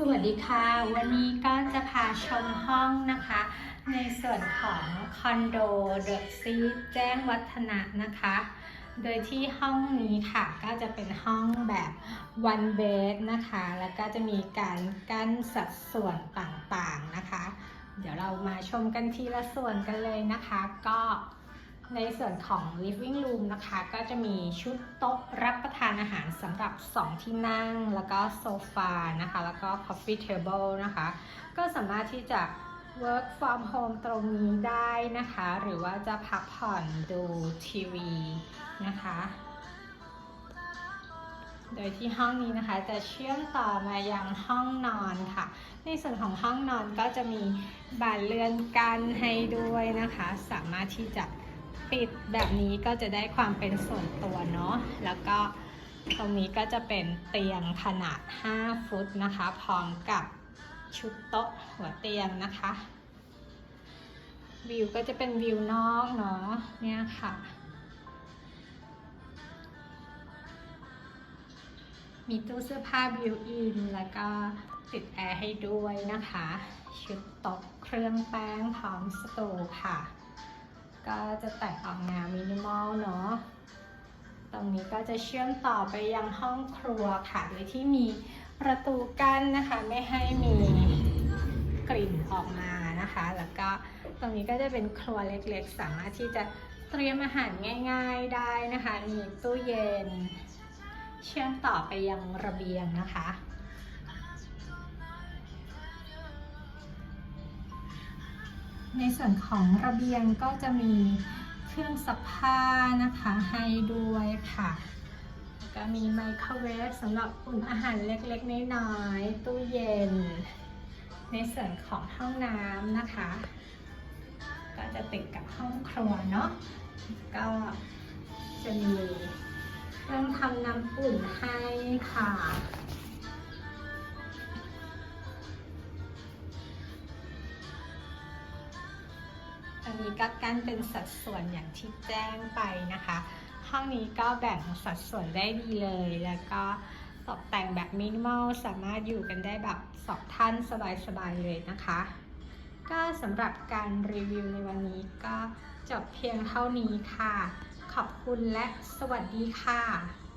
สวัสดีค่ะ วันนี้ก็จะพาชมห้องนะคะ ในส่วนของคอนโดเดอะซีแจ้งวัฒนะนะคะ โดยที่ห้องนี้ค่ะก็จะเป็นห้องแบบ one bed นะคะ แล้วก็จะมีการกั้นสัดส่วนต่างๆนะคะ เดี๋ยวเรามาชมกันทีละส่วนกันเลยนะคะ ก็ ในส่วนของ living room นะคะ ก็จะมีชุดโต๊ะรับประทานอาหารสำหรับ 2 ที่นั่ง แล้วก็โซฟานะคะ แล้วก็ coffee table นะคะ ก็สามารถที่จะ work from home ตรงนี้ได้นะคะ หรือว่าจะพักผ่อนดูทีวีนะคะ โดยที่ห้องนี้นะคะจะเชื่อมต่อมายังห้องนอนค่ะ ในส่วนของห้องนอนก็จะมีบานเลื่อนกันให้ด้วยนะคะ สามารถที่จะ ปิดแบบนี้ก็จะได้ความเป็นส่วนตัวเนาะแล้วก็ตรงนี้ก็จะเป็นเตียงขนาด 5 ฟุตนะคะ พร้อมกับชุดโต๊ะหัวเตียงนะคะ วิวก็จะเป็นวิวนอกเนาะเนี่ยค่ะ มีตู้เสื้อผ้าบิวอิน แล้วก็ติดแอร์ให้ด้วยนะคะ ชุดโต๊ะเครื่องแป้งพร้อมสตูค่ะ ก็จะแต่งออกแนวมินิมอลเนาะ ตรงนี้ก็จะเชื่อมต่อไปยังห้องครัวค่ะ โดยที่มีประตูกั้นนะคะ ไม่ให้มีกลิ่นออกมานะคะ แล้วก็ตรงนี้ก็จะเป็นครัวเล็กๆ สามารถที่จะเตรียมอาหารง่าย ๆได้นะคะ มีตู้เย็น เชื่อมต่อไปยังระเบียงนะคะ ในส่วนของระเบียงก็จะมีเครื่องซักผ้านะคะให้ด้วยค่ะก็มีไมโครเวฟสำหรับอุ่นอาหารเล็กๆน้อยๆตู้เย็น ในส่วนของห้องน้ำนะคะ ก็จะติดกับห้องครัวเนาะก็จะมีเครื่องทำน้ำอุ่นให้ค่ะ อันนี้ก็กั้นเป็นสัดส่วนอย่างที่แจ้งไปนะคะ ห้องนี้ก็แบ่งสัดส่วนได้ดีเลย แล้วก็ตกแต่งแบบมินิมอลสามารถอยู่กันได้แบบสองท่านสบายๆเลยนะคะ ก็สำหรับการรีวิวในวันนี้ก็จบเพียงเท่านี้ค่ะ ขอบคุณและสวัสดีค่ะ